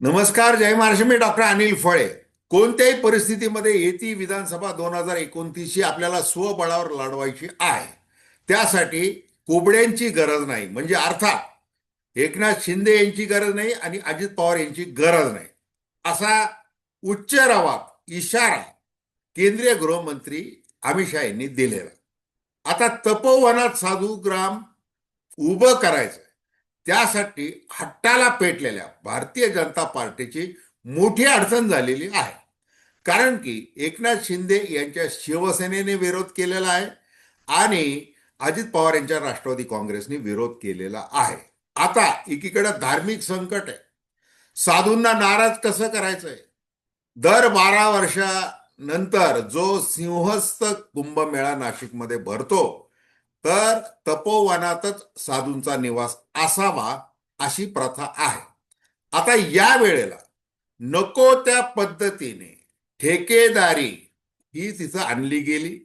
नमस्कार जय महाराष्ट्र. मी डॉक्टर अनिल फळे. कोणत्याही परिस्थितीमध्ये येती विधानसभा दोन हजार एकोणतीसशी आपल्याला स्वबळावर लढवायची आहे. त्यासाठी कोबड्यांची गरज नाही. म्हणजे अर्थात एकनाथ शिंदे यांची गरज नाही आणि अजित पवार यांची गरज नाही. असा उच्च रवाब इशारा केंद्रीय गृहमंत्री अमित शहा यांनी दिलेला आता तपोवनात साधू ग्राम उभं करायचं त्यासाठी हट्टाला पेटलेल्या भारतीय जनता पार्टीची मोठी अडचण झालेली आहे. कारण की एकनाथ शिंदे यांच्या शिवसेनेने विरोध केलेला आहे आणि अजित पवार यांच्या राष्ट्रवादी काँग्रेसने विरोध केलेला आहे. आता एकीकडे धार्मिक संकट आहे. साधूंना नाराज कसं करायचंय? दर बारा वर्षानंतर जो सिंहस्थ कुंभमेळा नाशिकमध्ये भरतो तर तपोवनातच साधूंचा निवास असावा अशी प्रथा आहे. आता या वेळेला नको त्या पद्धतीने ठेकेदारी ही तिथं आणली गेली.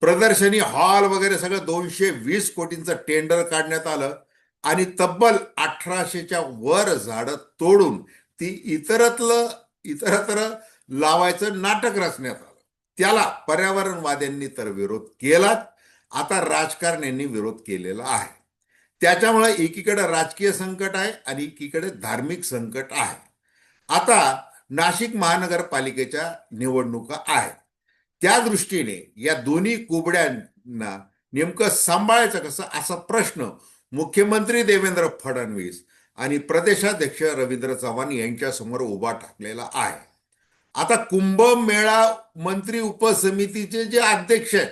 प्रदर्शनी हॉल वगैरे सगळं दोनशे वीस कोटींचं टेंडर काढण्यात आलं आणि तब्बल अठराशेच्या वर झाडं तोडून ती इतरतलं इतरत्र लावायचं नाटक रचण्यात आलं. त्याला पर्यावरणवाद्यांनी तर विरोध केलाच. आता राजकारण्यांनी विरोध केलेला आहे. त्याच्यामुळे एकीकडे राजकीय संकट आहे आणि एकीकडे धार्मिक संकट आहे. आता नाशिक महानगरपालिकेच्या निवडणुका आहेत. त्या दृष्टीने या दोन्ही कुबड्यांना नेमकं सांभाळायचं कसं असा प्रश्न मुख्यमंत्री देवेंद्र फडणवीस आणि प्रदेशाध्यक्ष रवींद्र चव्हाण यांच्यासमोर उभा ठाकलेला आहे. आता कुंभमेळा मंत्री उपसमितीचे जे अध्यक्ष आहेत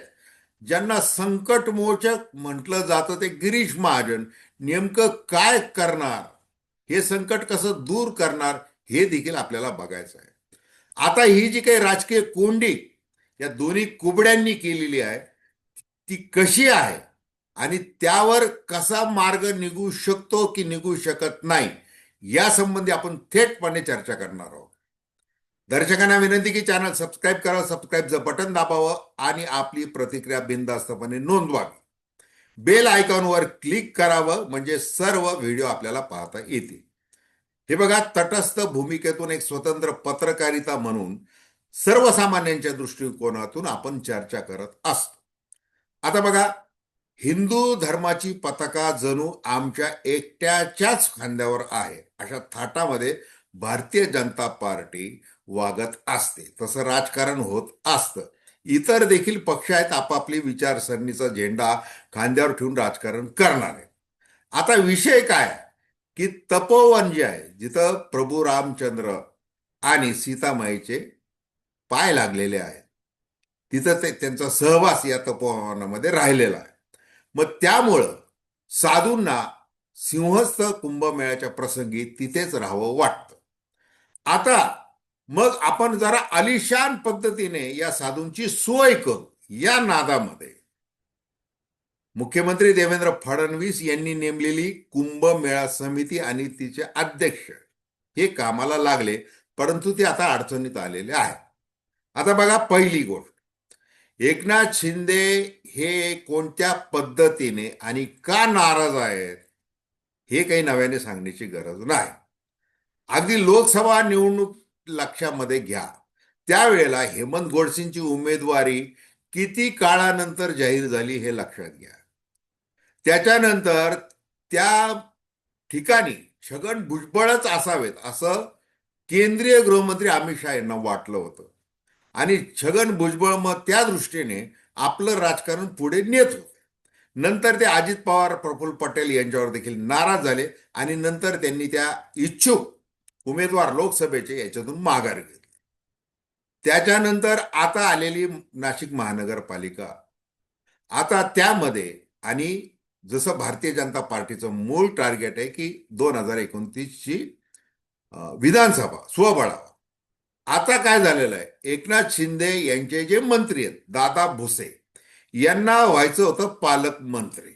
ज्यांना संकटमोचक म्हटलं जातं ते गिरीश महाजन. नेमकं काय करणार? हे संकट कसं दूर करणार? हे देखील आपल्याला बघायचं आहे. आता ही जी काही राजकीय कोंडी या दोन्ही कुबड्यांनी केलेली आहे ती कशी आहे? आणि त्यावर कसा मार्ग निघू शकतो की निघू शकत नाही? यासंबंधी आपण थेटपणे चर्चा करणार आहोत. दर्शकांना विनंती की चॅनल सबस्क्राईब करा सबस्क्राईबचं बटन दाबावं आणि आपली प्रतिक्रिया बिनधास्तपणे नोंदवावी. बेल आयकॉनवर क्लिक करावं म्हणजे सर्व व्हिडिओ आपल्याला पाहता येतील. हे बघा तटस्थ भूमिकेतून एक स्वतंत्र पत्रकारिता म्हणून सर्वसामान्यांच्या दृष्टिकोनातून आपण चर्चा करत असतो. आता बघा हिंदू धर्माची पताका जणू आमच्या एकट्याच्याच खांद्यावर आहे. अशा थाटामध्ये भारतीय जनता पार्टी वागत असते. तसं राजकारण होत असतं. इतर देखील पक्ष आहेत आपापली विचारसरणीचा झेंडा खांद्यावर ठेवून राजकारण करणार आहेत. आता विषय काय? की तपोवन जे आहे जिथं प्रभू रामचंद्र आणि सीतामाईचे पाय लागलेले आहेत तिथं ते त्यांचा सहवास या तपोवनामध्ये राहिलेला आहे. मग त्यामुळं साधूंना सिंहस्थ कुंभमेळ्याच्या प्रसंगी तिथेच राहावं वाटतं. आता मग आपण जरा आलिशान पद्धतीने या साधूंची सोय करू या नादामध्ये. मुख्यमंत्री देवेंद्र फडणवीस यांनी नेमलेली कुंभमेळा समिती आणि तिचे अध्यक्ष हे कामाला लागले परंतु ते आता अडचणीत आलेले आहे आता बघा पहिली गोष्ट. एकनाथ शिंदे हे कोणत्या पद्धतीने आणि का नाराज आहेत हे काही नव्याने सांगण्याची गरज नाही. अगदी लोकसभा निवडणूक लक्षामध्ये घ्या. त्यावेळेला हेमंत गोडसेंची उमेदवारी किती काळानंतर जाहीर झाली हे लक्षात घ्या. त्याच्यानंतर त्या ठिकाणी छगन भुजबळच असावेत असं केंद्रीय गृहमंत्री अमित शहा यांना वाटलं होतं. आणि छगन भुजबळ मग त्या दृष्टीने आपलं राजकारण पुढे नेत होते. नंतर ते अजित पवार प्रफुल्ल पटेल यांच्यावर देखील नाराज झाले आणि नंतर त्यांनी त्या इच्छुक उमेदवार लोकसभेचे याच्यातून माघार घेतली. त्याच्यानंतर आता आलेली नाशिक महानगरपालिका आता त्यामध्ये आणि जसं भारतीय जनता पार्टीचं मूळ टार्गेट आहे की दोन हजार एकोणतीसची विधानसभा स्वबळावा आता काय झालेलं आहे? एकनाथ शिंदे यांचे जे मंत्री आहेत दादा भुसे यांना व्हायचं होतं पालकमंत्री.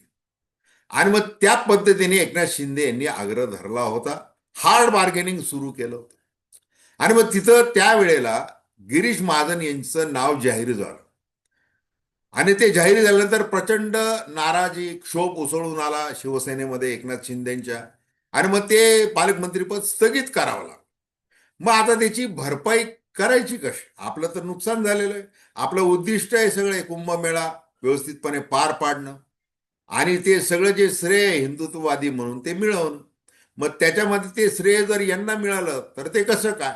आणि मग त्या पद्धतीने एकनाथ शिंदे यांनी आग्रह धरला होता. हार्ड बार्गेनिंग सुरू केलं होतं. आणि मग तिथं त्यावेळेला गिरीश महाजन यांचं नाव जाहीर झालं. आणि ते जाहीर झाल्यानंतर प्रचंड नाराजी क्षोभ उसळून आला शिवसेनेमध्ये एकनाथ शिंदेच्या. आणि मग ते पालकमंत्रीपद स्थगित करावं लागलं. मग आता त्याची भरपाई करायची कशी? आपलं तर नुकसान झालेलं आहे. आपलं उद्दिष्ट आहे सगळे कुंभमेळा व्यवस्थितपणे पार पाडणं. आणि ते सगळं जे श्रेय हिंदुत्ववादी म्हणून ते मिळवणं. मग त्याच्यामध्ये ते श्रेय जर यांना मिळालं तर ते कसं काय?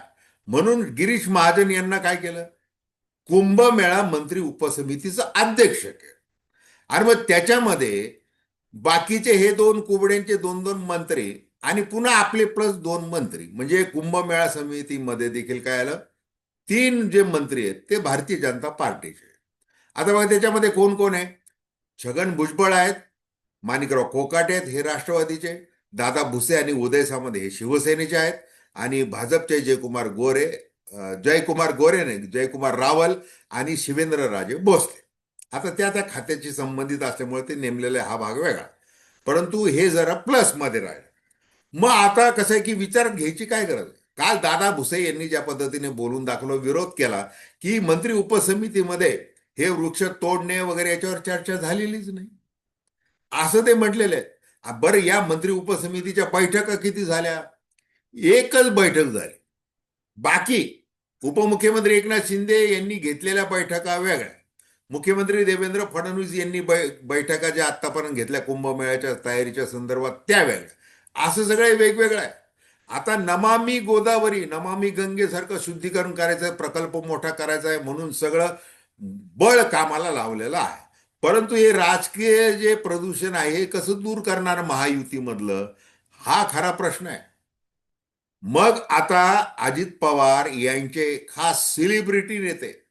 म्हणून गिरीश महाजन यांना काय केलं? कुंभमेळा मंत्री उपसमितीचं अध्यक्ष केलं. आणि मग त्याच्यामध्ये बाकीचे हे दोन कुबड्यांचे दोन दोन मंत्री आणि पुन्हा आपले प्लस दोन मंत्री म्हणजे कुंभमेळा समितीमध्ये देखील काय आलं? तीन जे मंत्री आहेत ते भारतीय जनता पार्टीचे आता बघा त्याच्यामध्ये कोण कोण आहे? छगन भुजबळ आहेत माणिकराव कोकाटे आहेत हे राष्ट्रवादीचे दादा भुसे आणि उदय सामंत हे शिवसेनेचे आहेत आणि भाजपचे जयकुमार गोरे जयकुमार गोरे नाही जयकुमार रावल आणि शिवेंद्र राजे भोसले. आता त्या त्या खात्याशी संबंधित असल्यामुळे ते नेमलेले हा भाग वेगळा. परंतु हे जरा प्लसमध्ये राहिलं. मग आता कसं आहे की विचार घ्यायची काय गरज आहे? काल दादा भुसे यांनी ज्या पद्धतीने बोलून दाखवलं विरोध केला की मंत्री उपसमितीमध्ये हे वृक्ष तोडणे वगैरे याच्यावर चर्चा झालेलीच नाही. असं ते म्हटलेलं आहे बरं या मंत्री उपसमितीच्या बैठका किती झाल्या? एकच बैठक झाली. बाकी उपमुख्यमंत्री एकनाथ शिंदे यांनी घेतलेल्या बैठका वेगळ्या. मुख्यमंत्री देवेंद्र फडणवीस यांनी बै बैठका ज्या आतापर्यंत घेतल्या कुंभमेळ्याच्या तयारीच्या संदर्भात त्या वेगळ्या. असं सगळं वेगवेगळं आहे. आता नमामी गोदावरी नमामी गंगेसारखं शुद्धीकरण करायचं प्रकल्प मोठा करायचा आहे म्हणून सगळं बळ कामाला लावलेलं आहे. परंतु हे राजकीय जे प्रदूषण आहे हे कसं दूर करणार महायुतीमधलं? हा खरा प्रश्न आहे. मग आता अजित पवार यांचे खास सेलिब्रिटी नेते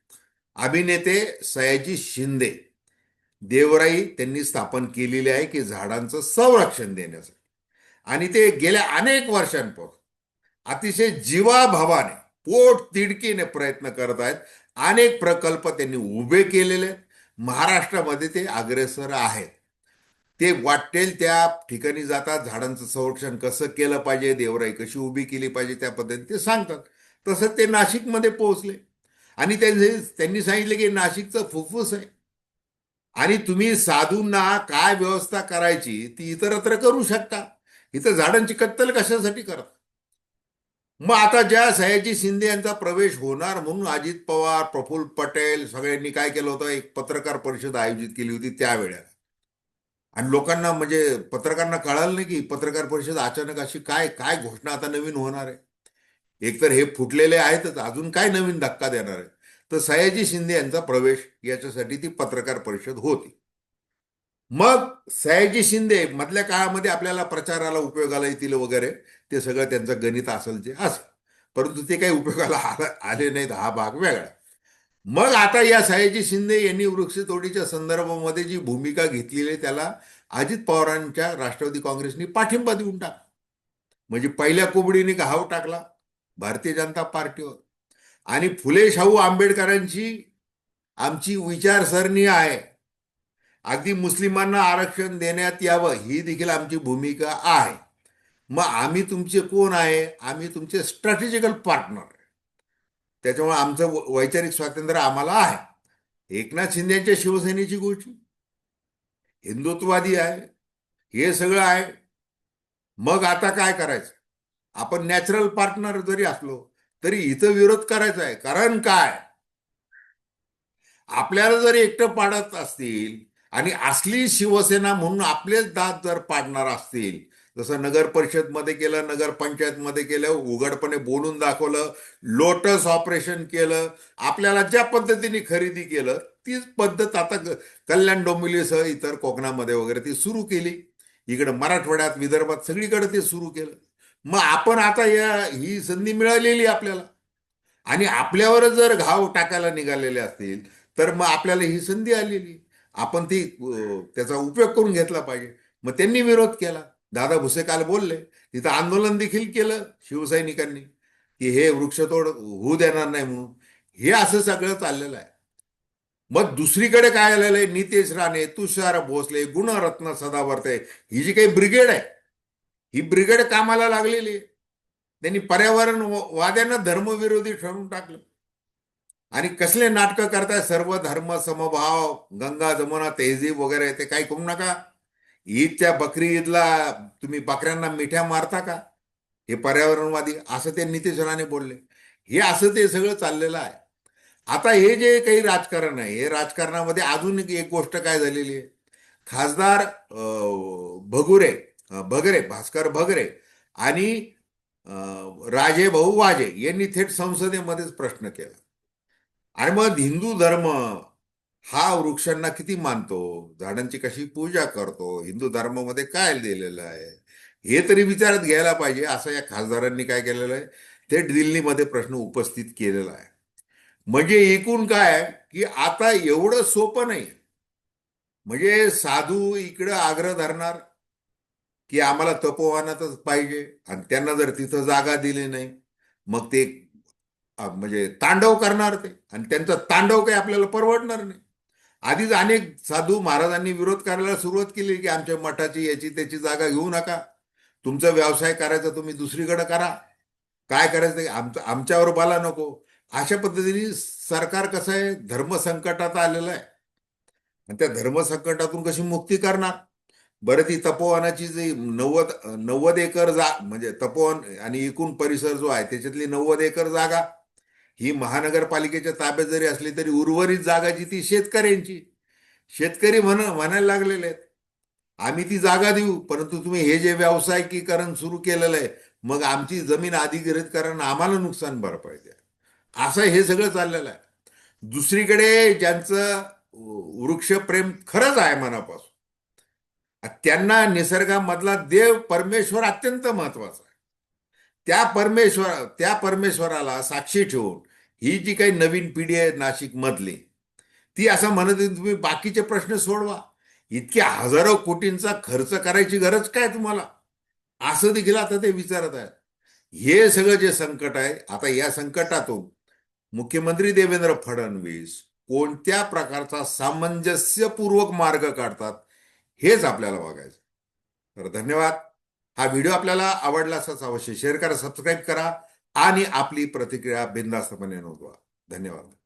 अभिनेते सयाजी शिंदे देवराई त्यांनी स्थापन केलेली आहे की झाडांचं संरक्षण देण्यासाठी. आणि ते गेल्या अनेक वर्षांपासून अतिशय जीवाभावाने पोट तिडकीने प्रयत्न करत आहेत. अनेक प्रकल्प त्यांनी उभे केलेले आहेत. महाराष्ट्रामध्ये ते अग्रेसर आहेत. ते वाटेल त्या ठिकाणी जातात झाडांचं संरक्षण कसं केलं पाहिजे देवराई कशी उभी केली पाहिजे त्या पद्धतीने ते सांगतात. तसंच ते नाशिकमध्ये पोहोचले. आणि त्यांचे त्यांनी सांगितलं की नाशिकचं फुफ्फुस आहे. आणि तुम्ही साधूंना काय व्यवस्था करायची ती इतरत्र करू शकता. इथं झाडांची कत्तल कशासाठी करता? मग आता ज्या सयाजी शिंदे यांचा प्रवेश होणार म्हणून अजित पवार प्रफुल्ल पटेल सगळ्यांनी काय केलं होतं? एक पत्रकार परिषद आयोजित केली होती त्यावेळेला. आणि लोकांना म्हणजे पत्रकारांना कळालं नाही की पत्रकार परिषद अचानक अशी काय काय घोषणा आता नवीन होणार आहे? एकतर हे फुटलेले आहेतच अजून काय नवीन धक्का देणार आहे? तर सयाजी शिंदे यांचा प्रवेश याच्यासाठी ती पत्रकार परिषद होती. मग सयाजी शिंदे मधल्या काळामध्ये आपल्याला प्रचाराला उपयोगाला येतील वगैरे ते सगळं त्यांचं गणित असेल जे असं परंतु ते काही उपयोगाला आला- आले नाहीत हा भाग वेगळा. मग आता या सयाजी शिंदे यांनी वृक्षतोडीच्या संदर्भामध्ये जी भूमिका घेतलेली आहे त्याला अजित पवारांच्या राष्ट्रवादी काँग्रेसनी पाठिंबा देऊन टाकला. म्हणजे पहिल्या कोबडीने घाव टाकला भारतीय जनता पार्टीवर. आणि फुले शाहू आंबेडकरांची आमची विचारसरणी आहे. अगदी मुस्लिमांना आरक्षण देण्यात यावं ही देखील आमची भूमिका आहे. मग आम्ही तुमचे कोण आहे? आम्ही तुमचे स्ट्रॅटेजिकल पार्टनर आहे. त्याच्यामुळे आमचं वैचारिक स्वातंत्र्य आम्हाला आहे. एकनाथ शिंदेच्या शिवसेनेची गोष्ट. हिंदुत्ववादी आहे. हे सगळं आहे. मग आता काय करायचं? आपण नॅचरल पार्टनर जरी असलो तरी इथं विरोध करायचा आहे. कारण काय? आपल्याला जर एकटं पाडत असतील आणि असली शिवसेना म्हणून आपलेच दात जर पाडणार असतील जसं नगर परिषदमध्ये केलं नगरपंचायतमध्ये केलं उघडपणे बोलून दाखवलं लोटस ऑपरेशन केलं आपल्याला ज्या पद्धतीने खरेदी केलं तीच पद्धत आता कल्याण डोंबिवलीसह इतर कोकणामध्ये वगैरे ती सुरू केली. इकडे मराठवाड्यात विदर्भात सगळीकडे ते सुरू केलं. मग आपण आता या ही संधी मिळालेली आपल्याला. आणि आपल्यावर जर घाव टाकायला निघालेले असतील तर मग आपल्याला ही संधी आलेली. आपण ती त्याचा उपयोग करून घेतला पाहिजे. मग त्यांनी विरोध केला. दादा भुसे काल बोलले तिथं आंदोलन देखील केलं शिवसैनिकांनी की हे वृक्षतोड होऊ देणार नाही म्हणून. हे असं सगळं चाललेलं आहे. मग दुसरीकडे काय आलेलं आहे? नितेश राणे तुषार भोसले गुणरत्न सदावर्ते ही जी काही ब्रिगेड आहे ही ब्रिगेड कामाला लागलेली आहे. त्यांनी पर्यावरण वाद्यांना धर्मविरोधी ठरवून टाकलं. आणि कसले नाटकं करताय? सर्व धर्म समभाव गंगा जमुना तेहजीब वगैरे ते काही करू नका. ईदच्या बकरी ईदला तुम्ही बकऱ्यांना मिठ्या मारता का? हे पर्यावरणवादी असं ते नितेश बोलले. हे असं ते सगळं चाललेलं आहे. आता हे जे काही राजकारण आहे हे राजकारणामध्ये अजून एक गोष्ट काय झालेली आहे? खासदार अं, भगुरे भगरे भास्कर भगरे आणि राजे भाऊ वाजे यांनी थेट संसदेमध्येच प्रश्न केला. आणि मग हिंदू धर्म हा वृक्षांना किती मानतो? झाडांची कशी पूजा करतो? हिंदू धर्मामध्ये काय दिलेलं आहे? हे तरी विचारात घ्यायला पाहिजे. असं या खासदारांनी काय केलेलं आहे? थेट दिल्लीमध्ये प्रश्न उपस्थित केलेला आहे. म्हणजे एकूण काय की आता एवढं सोपं नाही. म्हणजे साधू इकडं आग्रह धरणार की आम्हाला तपोवानातच पाहिजे आणि त्यांना जर तिथं जागा दिली नाही मग ते म्हणजे तांडव करणार ते. आणि त्यांचा तांडव काही आपल्याला परवडणार नाही. आधीच अनेक साधू महाराजांनी विरोध करायला सुरुवात केली की आमच्या मठाची याची त्याची जागा घेऊ नका. तुमचा व्यवसाय करायचा तुम्ही दुसरीकडे करा. काय करायचं आमचं आमच्यावर बाला नको. अशा पद्धतीने सरकार कसं आहे धर्मसंकटात आलेलं आहे. आणि त्या धर्मसंकटातून कशी मुक्ती करणार? बरं ती तपोवनाची जी नव्वद नव्वद एकर जा म्हणजे तपोवन आणि एकूण परिसर जो आहे त्याच्यातली नव्वद एकर जागा ही महानगरपालिकेच्या ताब्यात जरी असली तरी उर्वरित जागा जी ती शेतकऱ्यांची. शेतकरी म्हण म्हणायला लागलेले आहेत. आम्ही ती जागा देऊ परंतु तुम्ही हे जे व्यावसायिकीकरण सुरू केलेलं आहे मग आमची जमीन अधिग्रहित कारण आम्हाला नुकसान भरपाई द्या असं हे सगळं चाललेलं आहे. दुसरीकडे ज्यांचं वृक्षप्रेम खरंच आहे मनापासून त्यांना निसर्गामधला देव परमेश्वर अत्यंत महत्त्वाचा आहे. त्या परमेश्वर त्या परमेश्वराला साक्षी ठेवून ही जी काही नवीन पिढी आहे नाशिक मधली ती असं म्हणत आहे, तुम्ही बाकीचे प्रश्न सोडवा. इतक्या हजारो कोटींचा खर्च करायची गरज काय तुम्हाला? असं देखील आता ते विचारत आहेत. हे सगळं जे संकट आहे आता या संकटातून मुख्यमंत्री देवेंद्र फडणवीस कोणत्या प्रकारचा सामंजस्यपूर्वक मार्ग काढतात हेच आपल्याला बघायचं. तर धन्यवाद. हा व्हिडिओ आपल्याला आवडला असाच अवश्य शेअर करा सबस्क्राईब करा. आणि आपली प्रतिक्रिया बिंदास्तपणे नोंदवा. धन्यवाद.